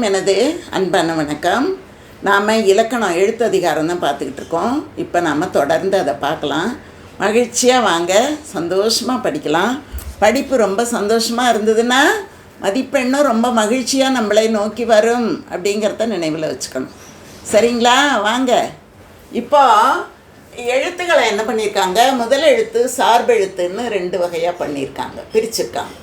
எனது அன்பான வணக்கம். நாம் இலக்கணம் எழுத்து அதிகாரம் தான் பார்த்துக்கிட்டு இருக்கோம். இப்போ நாம் தொடர்ந்து அதை பார்க்கலாம். மகிழ்ச்சியாக வாங்க சந்தோஷமாக படிக்கலாம். படிப்பு ரொம்ப சந்தோஷமாக இருந்ததுன்னா மதிப்பெண்ணும் ரொம்ப மகிழ்ச்சியாக நம்மளை நோக்கி வரும் அப்படிங்கிறத நினைவில் வச்சுக்கணும். சரிங்களா? வாங்க. இப்போ எழுத்துக்களை என்ன பண்ணியிருக்காங்க? முதல் எழுத்து சார்பெழுத்துன்னு ரெண்டு வகையாக பண்ணியிருக்காங்க. பிரிச்சிருக்காங்க.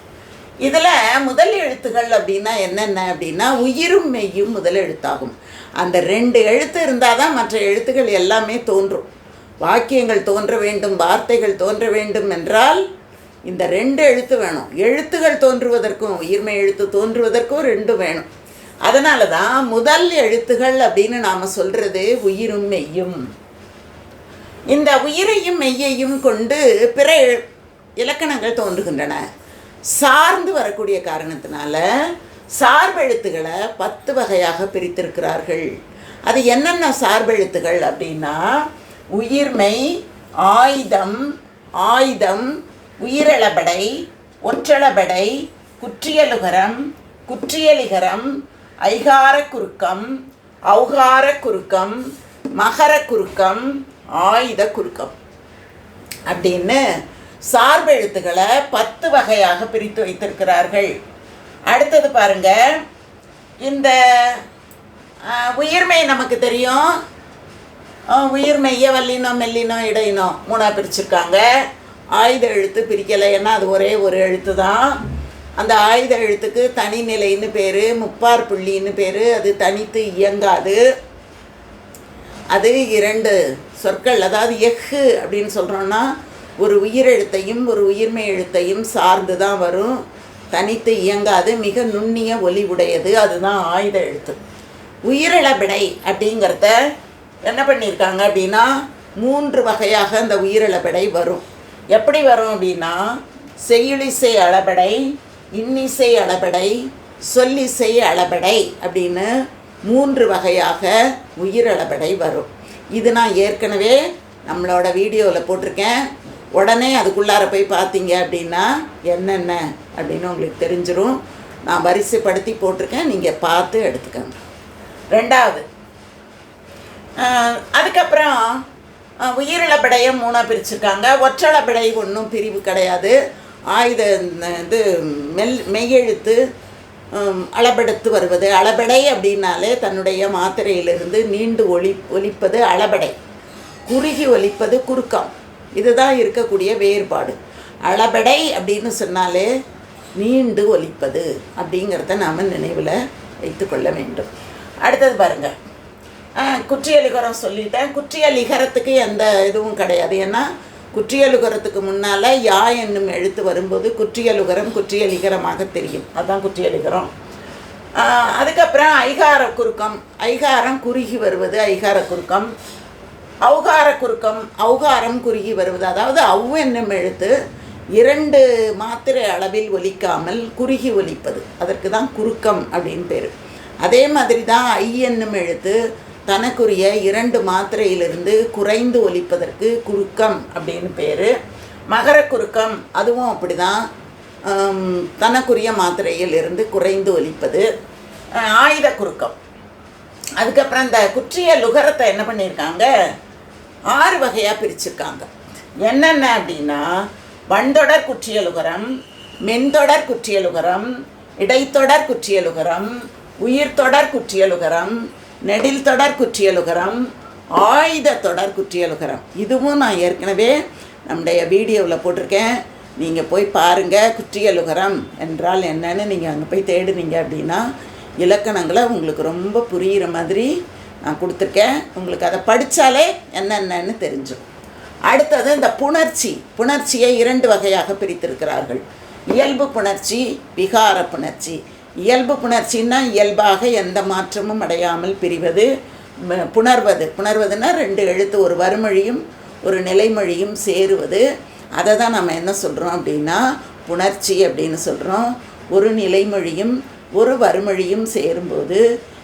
இதில் முதல் எழுத்துகள் அப்படின்னா என்னென்ன அப்படின்னா உயிரும் மெய்யும் முதல் எழுத்தாகும். அந்த ரெண்டு எழுத்து இருந்தால் தான் மற்ற எழுத்துக்கள் எல்லாமே தோன்றும். வாக்கியங்கள் தோன்ற வேண்டும் வார்த்தைகள் தோன்ற வேண்டும் என்றால் இந்த ரெண்டு எழுத்து வேணும். எழுத்துகள் தோன்றுவதற்கும் உயிர்மை எழுத்து தோன்றுவதற்கும் ரெண்டும் வேணும். அதனால தான் முதல் எழுத்துகள் அப்படின்னு நாம் சொல்கிறது உயிரும் மெய்யும். இந்த உயிரையும் மெய்யையும் கொண்டு பிற இலக்கணங்கள் தோன்றுகின்றன. சார்ந்து வரக்கூடிய காரணத்தினால சார்பெழுத்துக்களை பத்து வகையாக பிரித்திருக்கிறார்கள். அது என்னென்ன சார்பெழுத்துகள் அப்படின்னா உயிர்மை ஆயுதம் ஆயுதம் உயிரளபடை ஒற்றளபடை குற்றியலுகரம் குற்றியலிகரம் ஐகார குறுக்கம் அவுகார குறுக்கம் மகர குறுக்கம் ஆயுத குறுக்கம். அப்படின்னு சார்பெழுத்துக்களை பத்து வகையாக பிரித்து வைத்திருக்கிறார்கள். அடுத்தது பாருங்க. இந்த உயிர்மை நமக்கு தெரியும். ஆ, உயிர்மெய்ய வல்லினம் மெல்லினம் இடையினம் மூணாக பிரிச்சிருக்காங்க. ஆயுத எழுத்து பிரிக்கலை ஏன்னா அது ஒரே ஒரு எழுத்து தான் அந்த ஆயுத எழுத்துக்கு தனிநிலைன்னு பேர் முப்பார் புள்ளின்னு பேர் அது தனித்து இயங்காது. அது இரண்டு சொற்கள் அதாவது எஃகு அப்படின்னு சொல்கிறோன்னா ஒரு உயிரெழுத்தையும் ஒரு உயிர்மை எழுத்தையும் சார்ந்து தான் வரும். தனித்து இயங்காது மிக நுண்ணிய ஒலி உடையது அதுதான் ஆயுத எழுத்து. உயிரிழபிடை அப்படிங்கிறத என்ன பண்ணியிருக்காங்க அப்படின்னா மூன்று வகையாக அந்த உயிரிழபிடை வரும். எப்படி வரும் அப்படின்னா செய்யுளிசை அளபடை இன்னிசை அளபடை சொல்லிசை அளபடை அப்படின்னு மூன்று வகையாக உயிரளபடை வரும். இது நான் ஏற்கனவே நம்மளோட வீடியோவில் போட்டிருக்கேன். உடனே அதுக்குள்ளார போய் பார்த்தீங்க அப்படின்னா என்னென்ன அப்படின்னு உங்களுக்கு தெரிஞ்சிடும் நான் வரிசைப்படுத்தி போட்டிருக்கேன். நீங்கள் பார்த்து எடுத்துக்கோங்க. ரெண்டாவது அதுக்கப்புறம் உயிரிழப்படையை மூணாக பிரிச்சுருக்காங்க. ஒற்றளப்படை ஒன்றும் பிரிவு கிடையாது. ஆயுத இந்த இது மெல் மெய்யெழுத்து அளபெடுத்து வருவது. அளபடை அப்படின்னாலே தன்னுடைய மாத்திரையிலிருந்து நீண்டு ஒலி ஒலிப்பது அளபடை. குறுகி ஒலிப்பது குறுக்கம். இதுதான் இருக்கக்கூடிய வேறுபாடு. அளபடை அப்படின்னு சொன்னாலே நீண்டு ஒலிப்பது அப்படிங்கிறத நாம் நினைவில் வைத்துக்கொள்ள வேண்டும். அடுத்தது பாருங்கள் குற்றியலிகரம் சொல்லிட்டேன். குற்றியலிகரத்துக்கு எந்த இதுவும் கிடையாது. ஏன்னா குற்றியலுகரத்துக்கு முன்னால் யா என்னும் எழுத்து வரும்போது குற்றியலுகரம் குற்றியலிகரமாக தெரியும். அதான் குற்றியலிகரம். அதுக்கப்புறம் ஐகார குறுக்கம் ஐகாரம் குறுகி வருவது ஐகார குறுக்கம் அவுகார குறுக்கம் அவுகாரம் குறுகி வருவது. அதாவது அவ் என்னும் எழுத்து இரண்டு மாத்திரை அளவில் ஒலிக்காமல் குறுகி ஒலிப்பது. அதற்கு தான் குறுக்கம் அப்படின்னு பேர். அதே மாதிரி தான் ஐ என்னும் எழுத்து தனக்குரிய இரண்டு மாத்திரையிலிருந்து குறைந்து ஒலிப்பதற்கு குறுக்கம் அப்படின்னு பேர். மகர குறுக்கம் அதுவும் அப்படி தான் தனக்குரிய மாத்திரையில் இருந்து குறைந்து ஒலிப்பது. ஆயுத குறுக்கம் அதுக்கப்புறம் இந்த குற்றிய லுகரத்தை என்ன பண்ணியிருக்காங்க? ஆறு வகையாக பிரிச்சுருக்காங்க. என்னென்ன அப்படின்னா வன்தொடர் குற்றியலுகரம் மென்தொடர் குற்றியலுகரம் இடைத்தொடர் குற்றியலுகரம் உயிர்தொடர் குற்றியலுகரம் நெடில் தொடர் குற்றியலுகரம் ஆயுத தொடர் குற்றியலுகரம் இதுவும் நான் ஏற்கனவே நம்முடைய வீடியோவில் போட்டிருக்கேன். நீங்கள் போய் பாருங்கள் குற்றியலுகரம் என்றால் என்னன்னு நீங்கள் அங்கே போய் தேடுனீங்க அப்படின்னா இலக்கணங்களை உங்களுக்கு ரொம்ப புரிகிற மாதிரி நான் கொடுத்துருக்கேன். உங்களுக்கு அதை படித்தாலே என்னென்னு தெரிஞ்சும் அடுத்தது இந்த புணர்ச்சி. புணர்ச்சியை இரண்டு வகையாக பிரித்திருக்கிறார்கள். இயல்பு புணர்ச்சி விகார புணர்ச்சி. இயல்பு புணர்ச்சின்னா இயல்பாக எந்த மாற்றமும் அடையாமல் பிரிவது புணர்வது. புணர்வதுன்னா ரெண்டு எழுத்து ஒரு வறுமொழியும் ஒரு நிலைமொழியும் சேருவது. அதை தான் நம்ம என்ன சொல்கிறோம் அப்படின்னா புணர்ச்சி அப்படின்னு சொல்கிறோம் ஒரு நிலைமொழியும் ஒரு வறுமொழியும் சேரும்போது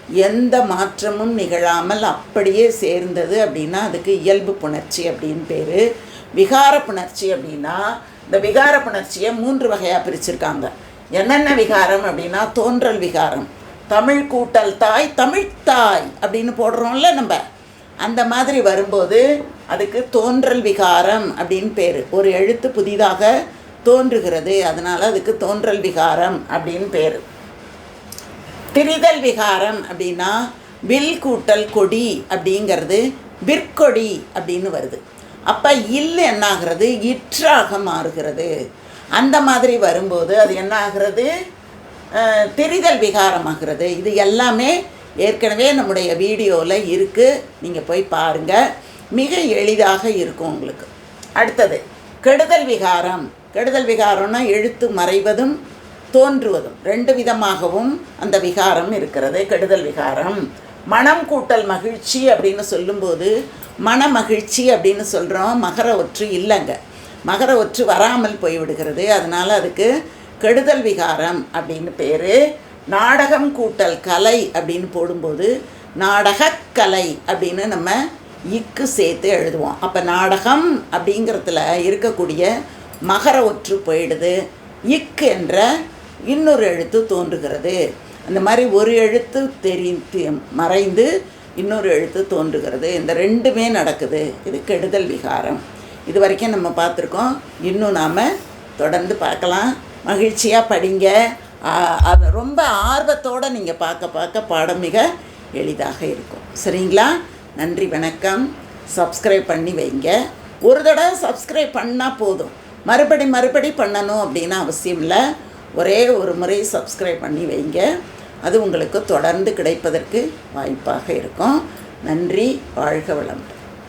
எந்த மாற்றமும் நிகழாமல் அப்படியே சேர்ந்தது அப்படின்னா அதுக்கு இயல்பு புணர்ச்சி அப்படின்னு பேர். விகார புணர்ச்சி அப்படின்னா இந்த விகார புணர்ச்சியை மூன்று வகையாக பிரிச்சிருக்காங்க. என்னென்ன விகாரம் அப்படின்னா தோன்றல் விகாரம். தமிழ் கூட்டல் தாய் தமிழ்த்தாய் அப்படின்னு போடுறோம்ல நம்ம. அந்த மாதிரி வரும்போது அதுக்கு தோன்றல் விகாரம் அப்படின்னு பேர். ஒரு எழுத்து புதிதாக தோன்றுகிறது அதனால் அதுக்கு தோன்றல் விகாரம் அப்படின்னு பேர். திரிதல் விகாரம் அப்படின்னா வில் கூட்டல் கொடி அப்படிங்கிறது விற்கொடி அப்படின்னு வருது. அப்போ இல் என்னாகிறது? இற்றாக மாறுகிறது. அந்த மாதிரி வரும்போது அது என்ன ஆகிறது திரிதல் விகாரமாகிறது. இது எல்லாமே ஏற்கனவே நம்முடைய வீடியோவில் இருக்குது நீங்கள் போய் பாருங்கள் மிக எளிதாக இருக்கும் உங்களுக்கு. அடுத்தது கெடுதல் விகாரம். கெடுதல் விகாரம்னா எழுத்து மறைவதும் தோன்றுவதும் ரெண்டு விதமாகவும் அந்த விகாரம் இருக்கிறது கெடுதல் விகாரம். மனம் கூட்டல் மகிழ்ச்சி அப்படின்னு சொல்லும்போது மன மகிழ்ச்சி அப்படின்னு சொல்கிறோம் மகர ஒற்று இல்லைங்க. மகர ஒற்று வராமல் போய்விடுகிறது அதனால் அதுக்கு கெடுதல் விகாரம் அப்படின்னு பேர். நாடகம் கூட்டல் கலை அப்படின்னு போடும்போது நாடகக்கலை அப்படின்னு நம்ம இக்கு சேர்த்து எழுதுவோம். அப்போ நாடகம் அப்படிங்கிறதுல இருக்கக்கூடிய மகர ஒற்று போயிடுது. இக்கு என்ற இன்னொரு எழுத்து தோன்றுகிறது. அந்த மாதிரி ஒரு எழுத்து தெரி தெ- மறைந்து இன்னொரு எழுத்து தோன்றுகிறது. இந்த ரெண்டுமே நடக்குது. இது கெடுதல் விகாரம். இது வரைக்கும் நம்ம பார்த்துருக்கோம். இன்னும் நாம் தொடர்ந்து பார்க்கலாம். மகிழ்ச்சியாக படிங்க. அதை அது ரொம்ப ஆர்வத்தோடு நீங்கள் பார்க்க பார்க்க பாடம் மிக எளிதாக இருக்கும். சரிங்களா? நன்றி வணக்கம். சப்ஸ்கிரைப் பண்ணி வைங்க. ஒரு தடவை சப்ஸ்கிரைப் பண்ணால் போதும். மறுபடி மறுபடி பண்ணணும் அப்படின்னு அவசியம் இல்லை. ஒரே ஒரு முறை சப்ஸ்கிரைப் பண்ணி வைங்க. அது உங்களுக்கு தொடர்ந்து கிடைப்பதற்கு வாய்ப்பாக இருக்கும். நன்றி வாழ்க வளமுடன்